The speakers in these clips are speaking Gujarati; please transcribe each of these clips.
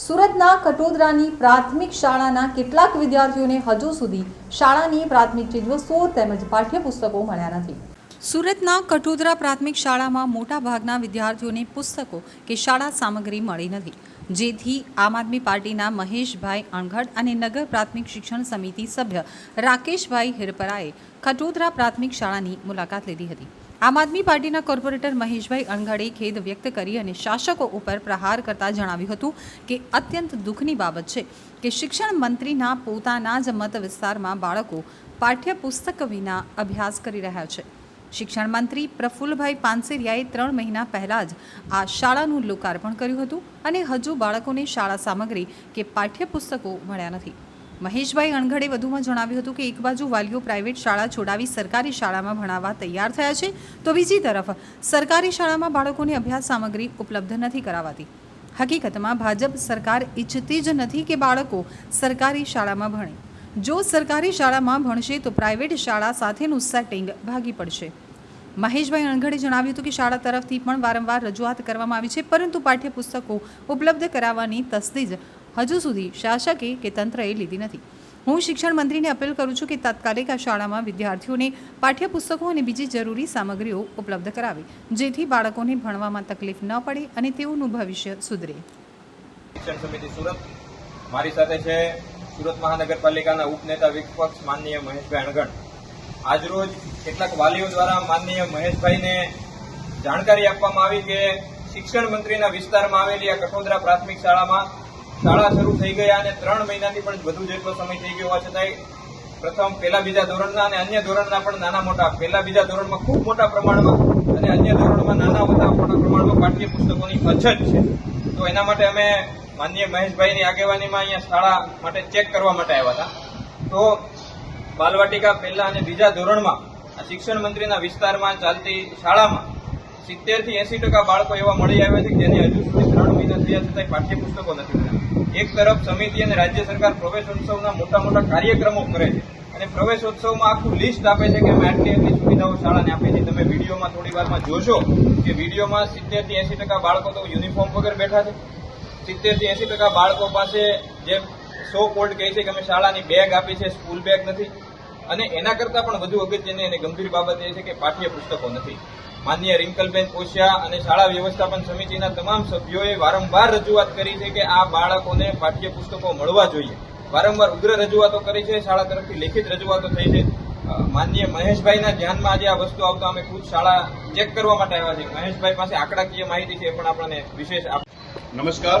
સુરતના કટોદરાની પ્રાથમિક શાળાના કેટલાક વિદ્યાર્થીઓને હજુ સુધી શાળાની પ્રાથમિક ચીજવસ્તુઓ તેમજ પાઠ્યપુસ્તકો મળ્યા નથી. સુરતના કટોદરા પ્રાથમિક શાળામાં મોટાભાગના વિદ્યાર્થીઓને પુસ્તકો કે શાળા સામગ્રી મળી નથી. જેથી આમ આદમી પાર્ટીના મહેશભાઈ અણઘડ અને નગર પ્રાથમિક શિક્ષણ સમિતિ સભ્ય રાકેશભાઈ હિરપરાએ કટોદરા પ્રાથમિક શાળાની મુલાકાત લીધી હતી. આમ આદમી પાર્ટીના કોર્પોરેટર મહેશભાઈ અણઘડે ખેદ વ્યક્ત કરી અને શાસકો ઉપર પ્રહાર કરતા જણાવ્યું હતું કે અત્યંત દુઃખની બાબત છે કે શિક્ષણ મંત્રીના પોતાના જ મત વિસ્તારમાં બાળકો પાઠ્યપુસ્તક વિના અભ્યાસ કરી રહ્યા છે. શિક્ષણ મંત્રી પ્રફુલ્લભાઈ પાનસેરિયાએ ત્રણ મહિના પહેલાં જ આ શાળાનું લોકાર્પણ કર્યું હતું અને હજુ બાળકોને શાળા સામગ્રી કે પાઠ્યપુસ્તકો મળ્યા નથી. મહેશભાઈ અણઘડે વધુમાં જણાવ્યું હતું કે એક બાજુ વાલીઓ પ્રાઇવેટ શાળા છોડાવી સરકારી શાળામાં ભણાવવા તૈયાર થયા છે, તો બીજી તરફ સરકારી શાળામાં બાળકોને અભ્યાસ સામગ્રી ઉપલબ્ધ નથી કરાવાતી. હકીકતમાં ભાજપ સરકાર ઈચ્છતી જ નથી કે બાળકો સરકારી શાળામાં ભણે. જો સરકારી શાળામાં ભણશે તો પ્રાઇવેટ શાળા સાથેનું સેટિંગ ભાગી પડશે. મહેશભાઈ અણઘડે જણાવ્યું હતું કે શાળા તરફથી પણ વારંવાર રજૂઆત કરવામાં આવી છે, પરંતુ પાઠ્યપુસ્તકો ઉપલબ્ધ કરાવવાની તસદીજ હજુ સુધી શાસકે કે તંત્રએ લીધી નથી. હું શિક્ષણ મંત્રીને અપીલ કરું છું કે તાત્કાલિક આ શાળામાં વિદ્યાર્થીઓને પાઠ્યપુસ્તકો અને બીજી જરૂરી સામગ્રીઓ ઉપલબ્ધ કરાવે, જેથી બાળકોને ભણવામાં તકલીફ ન પડે અને તેઓનું ભવિષ્ય સુધરે. શિક્ષણ સમિતિ સુરત. મારી સાથે છે સુરત મહાનગરપાલિકાના ઉપનેતા વિપક્ષ માનનીય મહેશભાઈ અણગણ. આજરોજ કેટલાક વાલીઓ દ્વારા માનનીય મહેશભાઈને જાણકારી આપવામાં આવી કે શિક્ષણ મંત્રીના વિસ્તારમાં આવેલી આ કઠોદરા પ્રાથમિક શાળામાં શાળા શરૂ થઈ ગયા અને ત્રણ મહિનાથી પણ વધુ જેટલો સમય થઈ ગયો હોવા છતાંય પ્રથમ પહેલા બીજા ધોરણના અને અન્ય ધોરણના પણ નાના મોટા, પહેલા બીજા ધોરણમાં ખૂબ મોટા પ્રમાણમાં અને અન્ય ધોરણમાં નાના મોટા મોટા પ્રમાણમાં પાઠ્યપુસ્તકોની અછત છે. તો એના માટે અમે માનનીય મહેશભાઈની આગેવાનીમાં અહીંયા શાળા માટે ચેક કરવા માટે આવ્યા હતા. તો બાલવાટિકા પહેલા અને બીજા ધોરણમાં શિક્ષણ મંત્રીના વિસ્તારમાં ચાલતી શાળામાં સિત્તેરથી એસી ટકા બાળકો એવા મળી આવ્યા છે જેને હજુ સુધી ત્રણ મહિના થયા છતાંય પાઠ્યપુસ્તકો નથી એક તરફ સમિતિ અને રાજ્ય સરકાર પ્રવેશોત્સવના મોટા મોટા કાર્યક્રમો કરે છે અને પ્રવેશોત્સવમાં આખું લિસ્ટ આપે છે કે અમે આટલી આટલી સુવિધાઓ શાળાને આપી છે. તમે વિડીયોમાં થોડી વારમાં જોશો કે વિડીયોમાં સિત્તેરથી એસી ટકા બાળકો તો યુનિફોર્મ વગર બેઠા છે. સિત્તેરથી એસી ટકા બાળકો પાસે જે સો કોલ્ડ કહે છે કે અમે શાળાની બેગ આપી છે, સ્કૂલ બેગ નથી. અને એના કરતાં પણ વધુ અગત્યની અને ગંભીર બાબત એ છે કે પાઠ્યપુસ્તકો નથી. માનનીય રિંકલબેન કોશિયા અને શાળા વ્યવસ્થાપન સમિતિના તમામ સભ્યોએ વારંવાર રજૂઆત કરી છે કે આ બાળકોને પાઠ્યપુસ્તકો મળવા જોઈએ. વારંવાર ઉગ્ર રજૂઆતો કરી છે, શાળા તરફથી લેખિત રજૂઆતો થઈ છે. માન્ય મહેશભાઈના ધ્યાનમાં આજે આ વસ્તુ આવતા અમે ખુદ શાળા ચેક કરવા માટે આવ્યા છીએ. મહેશભાઈ પાસે આંકડાકીય માહિતી છે એ પણ આપણને વિશેષ આપ નમસ્કાર.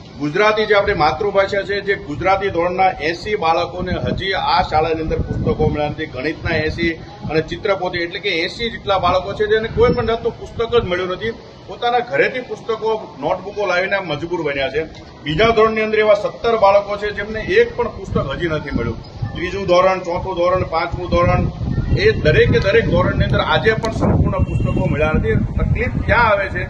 ગુજરાતી જે આપણી માતૃભાષા છે, જે ગુજરાતી ધોરણના એસી બાળકોને હજી આ શાળાની અંદર પુસ્તકો મળ્યા નથી. ગણિતના એસી અને ચિત્રપોથી એટલે કે એસી જેટલા બાળકો છે, જેને કોઈ પણ જાતનું પુસ્તક જ મળ્યું નથી. પોતાના ઘરેથી પુસ્તકો, નોટબુકો લાવીને મજબૂર બન્યા છે. બીજા ધોરણની અંદર એવા સત્તર બાળકો છે, જેમને એક પણ પુસ્તક હજી નથી મળ્યું. ત્રીજું ધોરણ, ચોથું ધોરણ, પાંચમું ધોરણ એ દરેકે દરેક ધોરણની અંદર આજે પણ સંપૂર્ણ પુસ્તકો મળ્યા નથી. તકલીફ ક્યાં આવે છે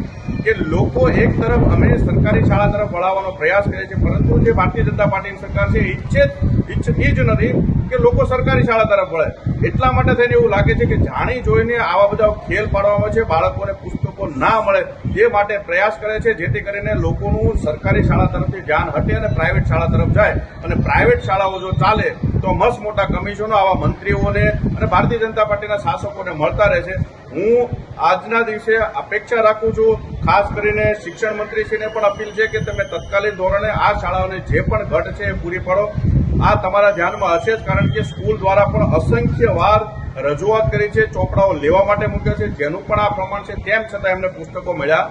કે લોકો એક તરફ અમે સરકારી શાળા તરફ વળાવવાનો પ્રયાસ કરે છે, પરંતુ જે ભારતીય જનતા પાર્ટીની સરકાર છે ઈચ્છે ઈચ્છતી જ નથી કે લોકો સરકારી શાળા તરફ વળે. એટલા માટે થઈને એવું લાગે છે કે જાણી જોઈને આવા બધા ખેલ પાડવામાં છે, બાળકોને પુસ્તકો ના મળે, એ માટે પ્રયાસ કરે છે, જેથી કરીને લોકોનું સરકારી શાળા તરફથી ધ્યાન હટે અને પ્રાઇવેટ શાળા તરફ જાય. અને પ્રાઇવેટ શાળાઓ જો ચાલે, તો મસ્ત મોટા કમિશનો આવા મંત્રીઓને અને ભારતીય જનતા પાર્ટીના શાસકોને મળતા રહે છે હું આજના દિવસે અપેક્ષા રાખું છું, ખાસ કરીને શિક્ષણ મંત્રીશ્રીને પણ અપીલ છે કે તમે તત્કાલીન ધોરણે આ શાળાઓને જે પણ ઘટ છે એ પૂરી પાડો. આ તમારા ધ્યાનમાં હશે જ, કારણ કે સ્કૂલ દ્વારા પણ અસંખ્ય વાર રજૂઆત કરી છે, ચોપડાઓ લેવા માટે મૂક્યા છે, જેનું પણ આ પ્રમાણ છે, તેમ છતાં એમને પુસ્તકો મળ્યા